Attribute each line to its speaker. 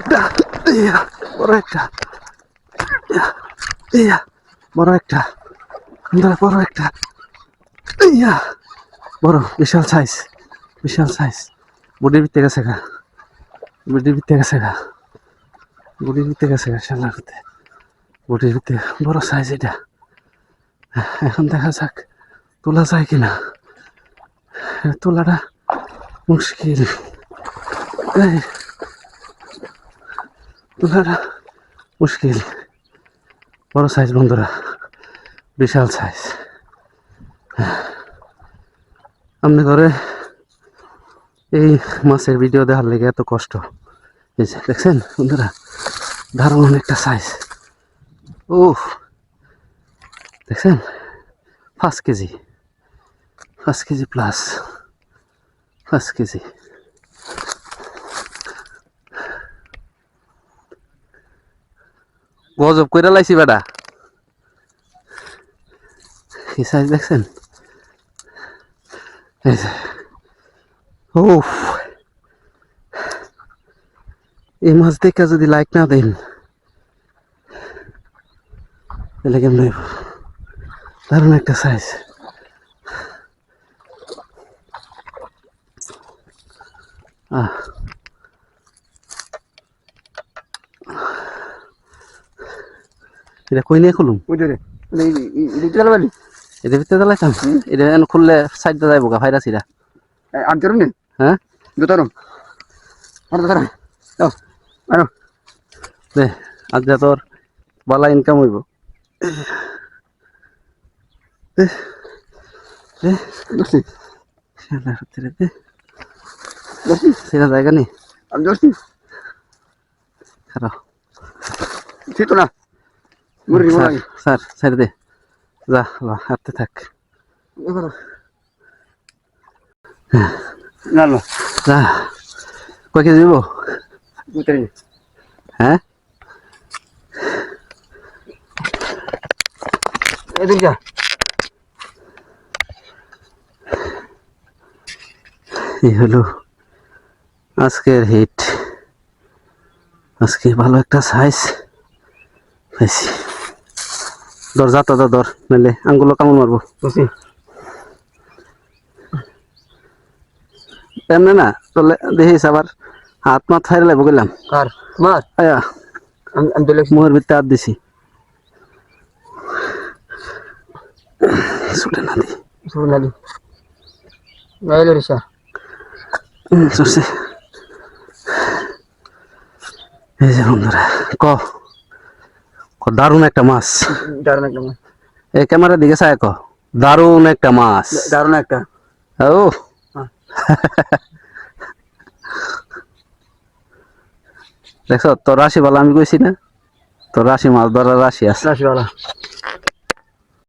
Speaker 1: একটা ইয়া বড় একটা ইয়া, বড় একটা বড় একটা ইয়া বড় বিশাল সাইজ বিশাল সাইজ বডির ভিতরে গেছে গা। বডির ভিতরে গেছে গা। বডির ভিতরে গেছে গা শালার ভিতরে বড় সাইজ এটা। এখন দেখা যাক তোলা যায় কিনা। তোলাটা মুশকিল। তোলাটা মুশকিল। বড় সাইজ বন্ধুরা, বিশাল সাইজ আপনি ঘরে এই মাছের ভিডিও দেখার লেগে এত কষ্ট। এই দেখছেন বন্ধুরা, দারুণ অনেকটা সাইজ ও দেখছেন? পাঁচ কেজি। পাঁচ কেজি প্লাস পাঁচ কেজি। গজব কইরা লাইছি বেটা। কি সাইজ দেখছেন? উফ। এই মাছ দেখে যদি লাইক না দেন, তাহলে কেমন? দারুণ একটা সাইজ আহ। এটা কই নিয়ে খুলুম?
Speaker 2: দিতে পারবি
Speaker 1: ভিতরে দালাইতাম এটা এন খুললে সাইডটা যাইব গা ভাইরাস ইরা
Speaker 2: আর ধরুন নে?
Speaker 1: হ্যাঁ?
Speaker 2: জোতারম আর যাও আরও
Speaker 1: দে আজ যা তোর বালা ইনকাম হইব। দে দে।
Speaker 2: দোস্তি।
Speaker 1: দে।
Speaker 2: দোস্তি।
Speaker 1: সেটা জায়গা নেই
Speaker 2: আমি দোস্তি।
Speaker 1: খারাপ।
Speaker 2: ঠিক না।
Speaker 1: স্যার ছেড়ে দে। যা হাঁটতে থাক।
Speaker 2: এবারে না না
Speaker 1: যা। কয় কেজি দিব
Speaker 2: উতরে
Speaker 1: হ্যাঁ?
Speaker 2: এদিকে যা।
Speaker 1: এই হলো আজকের হিট। আজকে ভালো একটা সাইজ পাইছি। দর যা তো দর নাহলে আঙ্গুলো কামড় মারবো? এমনি না চলে দেখিস আবার হাত মাত ফাইরে লাগবো গেলাম
Speaker 2: কার? মার
Speaker 1: আয়া
Speaker 2: আমি
Speaker 1: মুহের হাত দিছি। ছুটে না দি।
Speaker 2: শুরু নালি গাইলে রিসা
Speaker 1: চলছে এই যে বন্ধুরা ক ক? দারুণ একটা মাছ।
Speaker 2: দারুণ একটা মাছ।
Speaker 1: এই ক্যামেরার দিকে চায় ক। দারুণ একটা মাছ।
Speaker 2: দারুণ একটা।
Speaker 1: ও।
Speaker 2: হ্যাঁ।
Speaker 1: দেখছ তোর রাশি বলা আমি কইছি না? তোর রাশি মাছ ধরার রাশি আছে।
Speaker 2: রাশিওয়ালা